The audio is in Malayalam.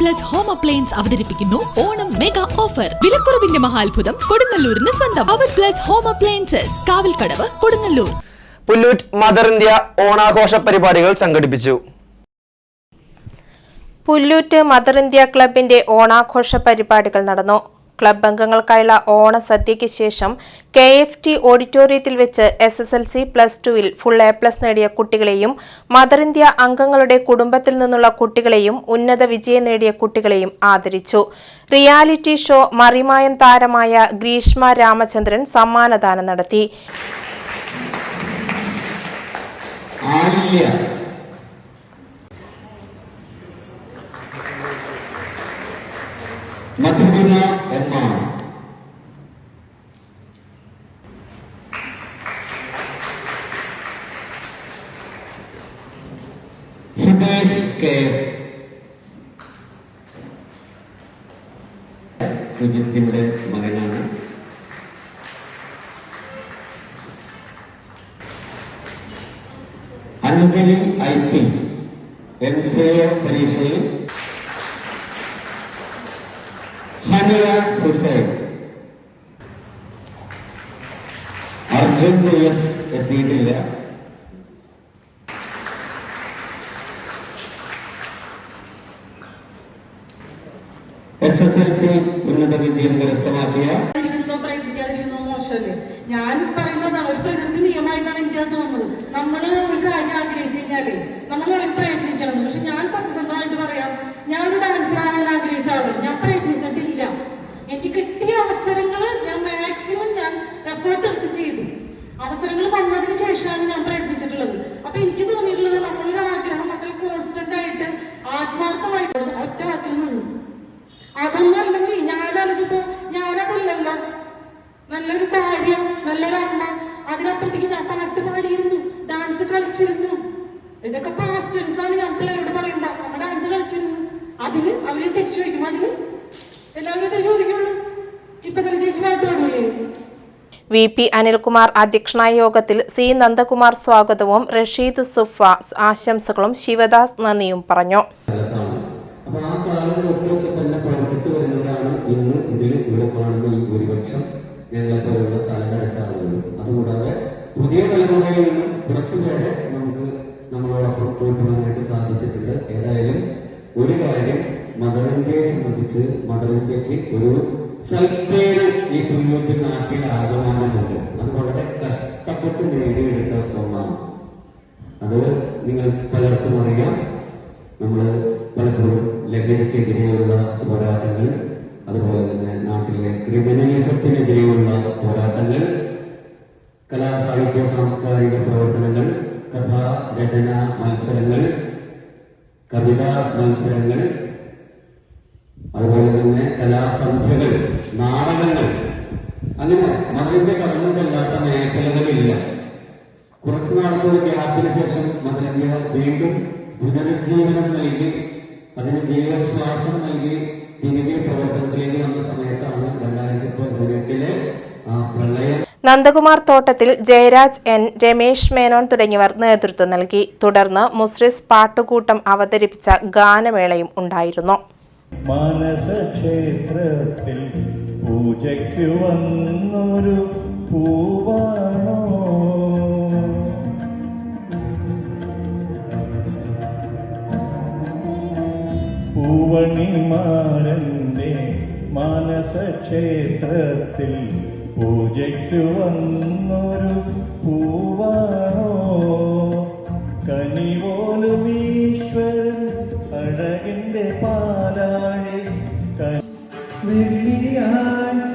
പ്ലസ് ഹോം അപ്ലയൻസ് അവതരിപ്പിക്കുന്നു. ഓണം മെഗാ ഓഫർ വിലക്കുറവിന്റെ മഹാത്ഭുതം കൊടുങ്ങല്ലൂരിന് സ്വന്തം. അവർ plus home appliances Kavalkadavu Kodungallur. Pullut mother India ഓണാഘോഷ പരിപാടികൾ സംഘടിപ്പിച്ചു. പുല്ലൂറ്റ് മദർ ഇന്ത്യ ക്ലബിന്റെ ഓണാഘോഷ പരിപാടികൾ നടന്നു. ക്ലബ് അംഗങ്ങൾക്കായുള്ള ഓണസദ്യയ്ക്ക് ശേഷം കെ എഫ് ടി ഓഡിറ്റോറിയത്തിൽ വെച്ച് S S L C plus ടുവിൽ ഫുൾ എ പ്ലസ് നേടിയ കുട്ടികളെയും മദർ ഇന്ത്യ അംഗങ്ങളുടെ കുടുംബത്തിൽ നിന്നുള്ള കുട്ടികളെയും ഉന്നത വിജയം നേടിയ കുട്ടികളെയും ആദരിച്ചു. റിയാലിറ്റി ഷോ മറിമായൻ താരമായ ഗ്രീഷ്മ രാമചന്ദ്രൻ സമ്മാനദാനം നടത്തി. ഹിതേഷ് കെ എസ് സുജിത്തിന്റെ മകനാണ് Anjali I P M C A പരീക്ഷയിൽ ഹനിയ ഹുസൈൻ അർജുൻ എസ് എത്തിയിട്ടില്ല എസ് എസ് എൽ സി ഉന്നത വിജയം കരസ്ഥമാക്കിയ ഞാൻ പറയുന്നത് ഒരു പ്രകൃതി നിയമമായിട്ടാണ് എനിക്ക് തോന്നുന്നത്. നമ്മൾ ഒരു കാര്യം ആഗ്രഹിച്ചു കഴിഞ്ഞാൽ നമ്മൾ പ്രയത്നിക്കണം. പക്ഷെ ഞാൻ സത്യസന്ധമായിട്ട് പറയാം ഞാൻ ഡാൻസർ ആകാൻ ആഗ്രഹിച്ച ഞാൻ പ്രയത്നിച്ചിട്ടില്ല. എനിക്ക് കിട്ടിയ അവസരങ്ങൾ ഞാൻ മാക്സിമം ഞാൻ എഫേർട്ട് എടുത്ത് ചെയ്തു. അവസരങ്ങൾ വന്നതിന് ശേഷമാണ് ഞാൻ പ്രയത്നിച്ചിട്ടുള്ളത്. അപ്പൊ എനിക്ക് നല്ലൊരു ഭാര്യ നല്ലൊരു അമ്മ അതിനപ്പുറത്തേക്ക് ഞാൻ പാട്ട് പാടിയിരുന്നു ഡാൻസ് കളിച്ചിരുന്നു. ഇതൊക്കെ പാസ്റ്റൻസ് ആണ് ഞാൻ പിള്ളേരോട് പറയണ്ട. അമ്മ ഡാൻസ് കളിച്ചിരുന്നു. അതിന് അവർ തിരിച്ചു വയ്ക്കും അതിന് എല്ലാവരും ഇത് ചോദിക്കുള്ളൂ ഇപ്പൊ തന്നെ ചേച്ചി പാട്ട് പാടൂലേ? വി പി അനിൽകുമാർ അധ്യക്ഷനായ യോഗത്തിൽ സി നന്ദകുമാർ സ്വാഗതവും റഷീദ് സുഫ ആശംസകളും ശിവദാസ് നന്ദിയും പറഞ്ഞു. ആ തന്നെ പ്രവർത്തിച്ചു വരുന്നവരാണ് ഇന്ന് ഇതിൽ ഇവിടെ കാണുന്ന ഈ ഭൂരിപക്ഷം. തലകരച്ച ആളുകൾ അതുകൂടാതെ പുതിയ തലമുറയിൽ നിന്നും കുറച്ചു പേരെ നമുക്ക് നമ്മളോടൊപ്പം കൂട്ടുവാനായിട്ട് സാധിച്ചിട്ടുണ്ട്. ഏതായാലും ഒരു കാര്യം മദർ ഇന്ത്യയെ സംബന്ധിച്ച് മദർ ഇന്ത്യയ്ക്ക് ഒരു സൽപ്പേര് ഈ തൊണ്ണൂറ്റി നാട്ടിൽ ആഗമനമുണ്ട് അത് വളരെ കഷ്ടപ്പെട്ട് നേടിയെടുത്ത ഒന്നാണ്. അത് നിങ്ങൾ പലർക്കും അറിയാം. നമ്മൾ പലപ്പോഴും ലഹരിക്കെതിരെയുള്ള പോരാട്ടങ്ങൾ അതുപോലെ തന്നെ നാട്ടിലെ ക്രിമിനലിസത്തിനെതിരെയുള്ള പോരാട്ടങ്ങൾ കലാ സാഹിത്യ സാംസ്കാരിക പ്രവർത്തനങ്ങൾ കഥാ രചന മത്സരങ്ങൾ കവിതാ മത്സരങ്ങൾ അതുപോലെ തന്നെ കലാസന്ധ്യകൾ നാടകങ്ങൾ. അങ്ങനെ മതത്തിന്റെ കടന്നു ചെല്ലാത്ത മേഖലകളില്ല. കുറച്ചു നാളത്തെ ഒരു ഗ്യാപ്പിന് ശേഷം മദരന്ത്യ വീണ്ടും പുനരുജ്ജീവനം നൽകി അതിന് ജീവശ്വാസം നൽകി തിരികെ പ്രവർത്തനത്തിലേക്ക് വന്ന സമയത്താണ് രണ്ടായിരത്തി പതിനെട്ടിലെ പ്രളയം. നന്ദകുമാർ തോട്ടത്തിൽ ജയരാജ് എൻ രമേശ് മേനോൻ തുടങ്ങിയവർ നേതൃത്വം നൽകി. തുടർന്ന് മുസ്രിസ് പാട്ടുകൂട്ടം അവതരിപ്പിച്ച ഗാനമേളയും ഉണ്ടായിരുന്നു. മാനസക്ഷേത്രത്തിൽ പൂജയ്ക്ക് വന്നൊരു പൂവാണോ? പൂവണിമാരന്റെ മാനസക്ഷേത്രത്തിൽ പൂജയ്ക്ക് വന്നൊരു പൂവാണോ? കനിപോലും ഈശ്വരൻ അഴകിന്റെ പാലാഴി വെള്ളിയാഴ്ച